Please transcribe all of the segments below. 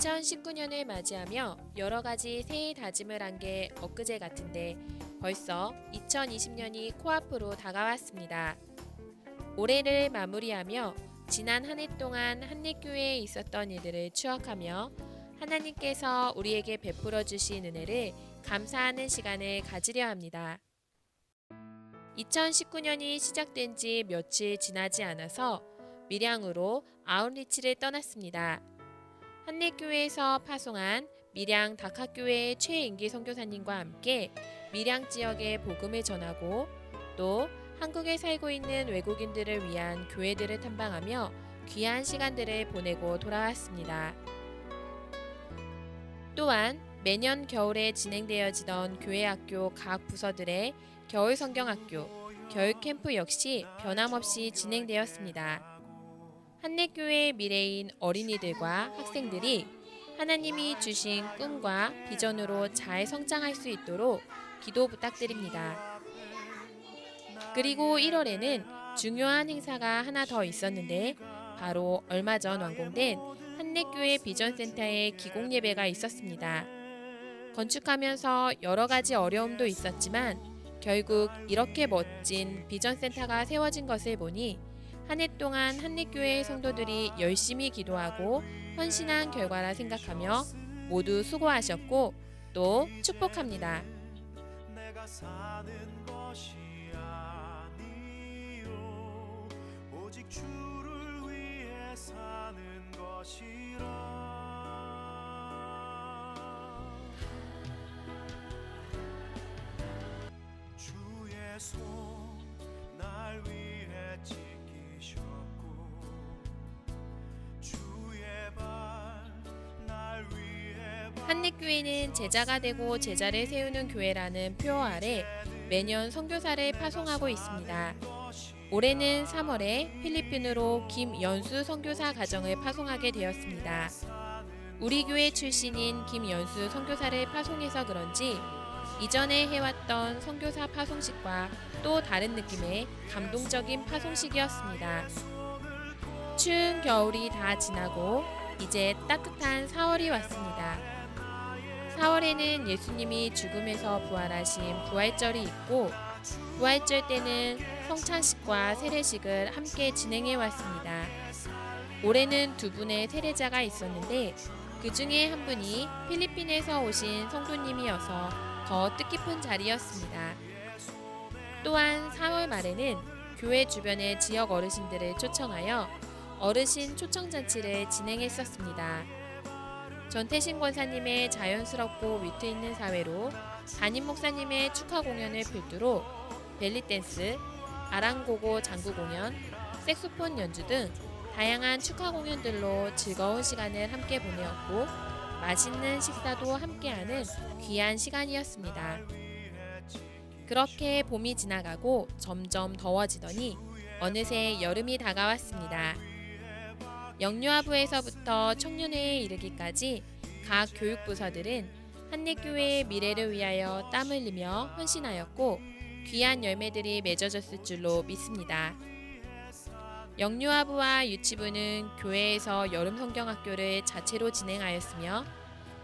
2019년을 맞이하며 여러 가지 새해 다짐을 한 게 엊그제 같은데 벌써 2020년이 코앞으로 다가왔습니다. 올해를 마무리하며 지난 한 해 동안 한립교회에 있었던 일들을 추억하며 하나님께서 우리에게 베풀어 주신 은혜를 감사하는 시간을 가지려 합니다. 2019년이 시작된 지 며칠 지나지 않아서 밀양으로 아웃리치를 떠났습니다. 한립교회에서 파송한 밀양 다카교회의 최인기 선교사님과 함께 밀양 지역에 복음을 전하고 또 한국에 살고 있는 외국인들을 위한 교회들을 탐방하며 귀한 시간들을 보내고 돌아왔습니다. 또한 매년 겨울에 진행되어지던 교회 학교 각 부서들의 겨울 성경학교, 겨울 캠프 역시 변함없이 진행되었습니다. 한내교회의 미래인 어린이들과 학생들이 하나님이 주신 꿈과 비전으로 잘 성장할 수 있도록 기도 부탁드립니다. 그리고 1월에는 중요한 행사가 하나 더 있었는데 바로 얼마 전 완공된 한내교회 비전센터의 기공 예배가 있었습니다. 건축하면서 여러 가지 어려움도 있었지만 결국 이렇게 멋진 비전센터가 세워진 것을 보니 한 해 동안 한립교회 성도들이 열심히 기도하고 헌신한 결과라 생각하며 모두 수고하셨고 또 축복합니다. 사는 것이라 한립교회는 제자가 되고 제자를 세우는 교회라는 표어 아래 매년 선교사를 파송하고 있습니다. 올해는 3월에 필리핀으로 김연수 선교사 가정을 파송하게 되었습니다. 우리 교회 출신인 김연수 선교사를 파송해서 그런지 이전에 해왔던 선교사 파송식과 또 다른 느낌의 감동적인 파송식이었습니다. 추운 겨울이 다 지나고 이제 따뜻한 4월이 왔습니다. 4월에는 예수님이 죽음에서 부활하신 부활절이 있고 부활절 때는 성찬식과 세례식을 함께 진행해 왔습니다. 올해는 두 분의 세례자가 있었는데 그 중에 한 분이 필리핀에서 오신 성도님이어서 더 뜻깊은 자리였습니다. 또한 4월 말에는 교회 주변의 지역 어르신들을 초청하여 어르신 초청잔치를 진행했었습니다. 전태신 권사님의 자연스럽고 위트 있는 사회로 담임 목사님의 축하 공연을 필두로 벨리 댄스, 아랑고고 장구 공연, 색소폰 연주 등 다양한 축하 공연들로 즐거운 시간을 함께 보내었고 맛있는 식사도 함께하는 귀한 시간이었습니다. 그렇게 봄이 지나가고 점점 더워지더니 어느새 여름이 다가왔습니다. 영유아부에서부터 청년회에 이르기까지 각 교육부서들은 한립교회의 미래를 위하여 땀 흘리며 헌신하였고 귀한 열매들이 맺어졌을 줄로 믿습니다. 영유아부와 유치부는 교회에서 여름 성경학교를 자체로 진행하였으며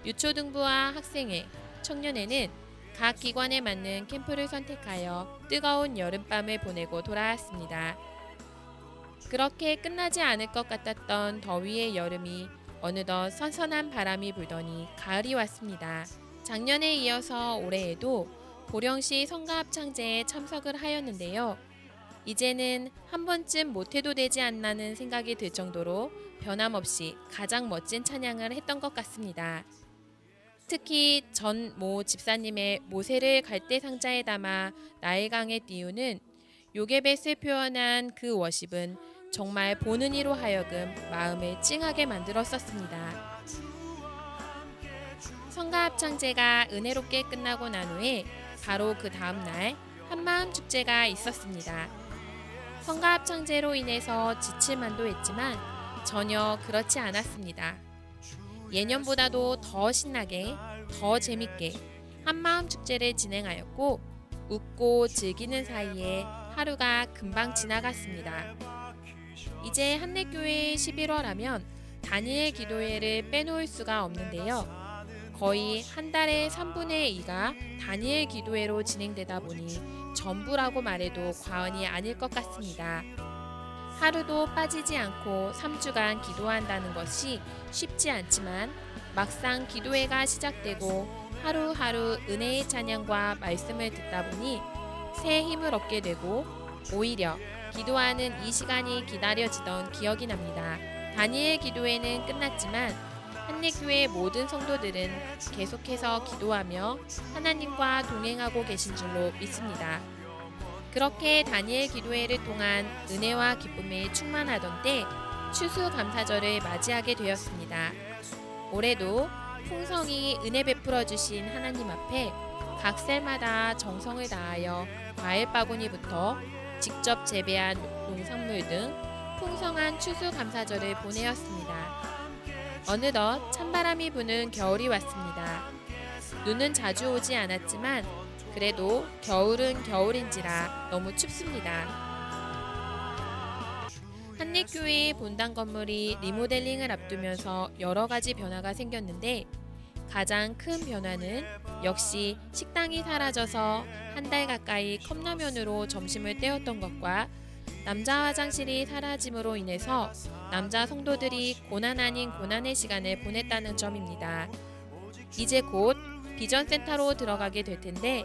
유초등부와 학생회, 청년회는 각 기관에 맞는 캠프를 선택하여 뜨거운 여름밤을 보내고 돌아왔습니다. 그렇게 끝나지 않을 것 같았던 더위의 여름이 어느덧 선선한 바람이 불더니 가을이 왔습니다. 작년에 이어서 올해에도 보령시 성가합창제에 참석을 하였는데요. 이제는 한 번쯤 못해도 되지 않나는 생각이 들 정도로 변함없이 가장 멋진 찬양을 했던 것 같습니다. 특히 전 모 집사님의 모세를 갈대 상자에 담아 나일강에 띄우는 요게벳을 표현한 그 워십은 정말 보는 이로 하여금 마음을 찡하게 만들었었습니다. 성가 합창제가 은혜롭게 끝나고 난 후에 바로 그 다음 날 한마음 축제가 있었습니다. 성가 합창제로 인해서 지칠만도 했지만 전혀 그렇지 않았습니다. 예년보다도 더 신나게, 더 재밌게 한마음 축제를 진행하였고 웃고 즐기는 사이에 하루가 금방 지나갔습니다. 이제 한내교회 11월 하면 다니엘 기도회를 빼놓을 수가 없는데요. 거의 한 달에 3분의 2가 다니엘 기도회로 진행되다 보니 전부라고 말해도 과언이 아닐 것 같습니다. 하루도 빠지지 않고 3주간 기도한다는 것이 쉽지 않지만 막상 기도회가 시작되고 하루하루 은혜의 찬양과 말씀을 듣다 보니 새 힘을 얻게 되고 오히려 기도하는 이 시간이 기다려지던 기억이 납니다. 다니엘 기도회는 끝났지만 한례교회 모든 성도들은 계속해서 기도하며 하나님과 동행하고 계신 줄로 믿습니다. 그렇게 다니엘 기도회를 통한 은혜와 기쁨에 충만하던 때 추수감사절을 맞이하게 되었습니다. 올해도 풍성히 은혜 베풀어 주신 하나님 앞에 각 셀마다 정성을 다하여 과일 바구니부터 직접 재배한 농산물 등 풍성한 추수감사절을 보내었습니다. 어느덧 찬바람이 부는 겨울이 왔습니다. 눈은 자주 오지 않았지만 그래도 겨울은 겨울인지라 너무 춥습니다. 한립교회의 본당 건물이 리모델링을 앞두면서 여러 가지 변화가 생겼는데 가장 큰 변화는 역시 식당이 사라져서 한 달 가까이 컵라면으로 점심을 때웠던 것과 남자 화장실이 사라짐으로 인해서 남자 성도들이 고난 아닌 고난의 시간을 보냈다는 점입니다. 이제 곧 비전센터로 들어가게 될 텐데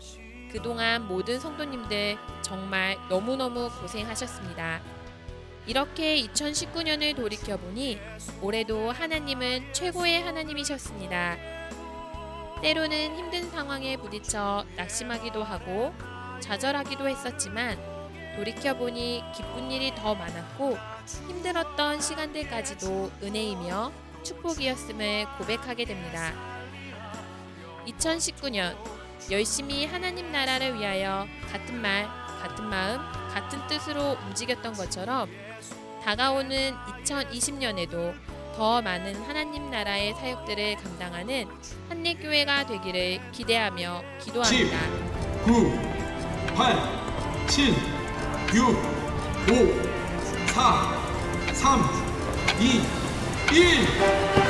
그동안 모든 성도님들 정말 너무너무 고생하셨습니다. 이렇게 2019년을 돌이켜보니 올해도 하나님은 최고의 하나님이셨습니다. 때로는 힘든 상황에 부딪혀 낙심하기도 하고 좌절하기도 했었지만 돌이켜보니 기쁜 일이 더 많았고 힘들었던 시간들까지도 은혜이며 축복이었음을 고백하게 됩니다. 2019년 열심히 하나님 나라를 위하여 같은 말, 같은 마음, 같은 뜻으로 움직였던 것처럼 다가오는 2020년에도 더 많은 하나님 나라의 사역들을 감당하는 한례교회가 되기를 기대하며 기도합니다. 9, 8, 7, 6, 5, 4, 3, 2, 1.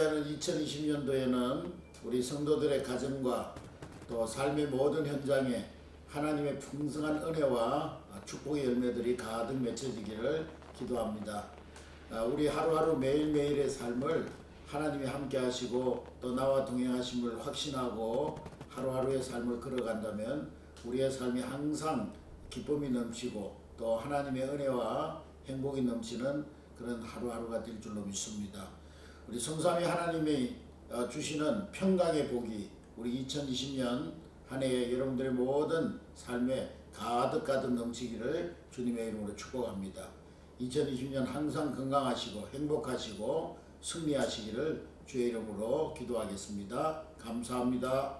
하는 2020년도에는 우리 성도들의 가정과 또 삶의 모든 현장에 하나님의 풍성한 은혜와 축복의 열매들이 가득 맺혀지기를 기도합니다. 아, 우리 하루하루 매일매일의 삶을 하나님이 함께 하시고 또 나와 동행하심을 확신하고 하루하루의 삶을 걸어간다면 우리의 삶이 항상 기쁨이 넘치고 또 하나님의 은혜와 행복이 넘치는 그런 하루하루가 될 줄로 믿습니다. 우리 성삼위 하나님이 어, 주시는 평강의 복이 우리 2020년 한 해에 여러분들의 모든 삶에 가득 가득 넘치기를 주님의 이름으로 축복합니다. 2020년 항상 건강하시고 행복하시고 승리하시기를 주의 이름으로 기도하겠습니다. 감사합니다.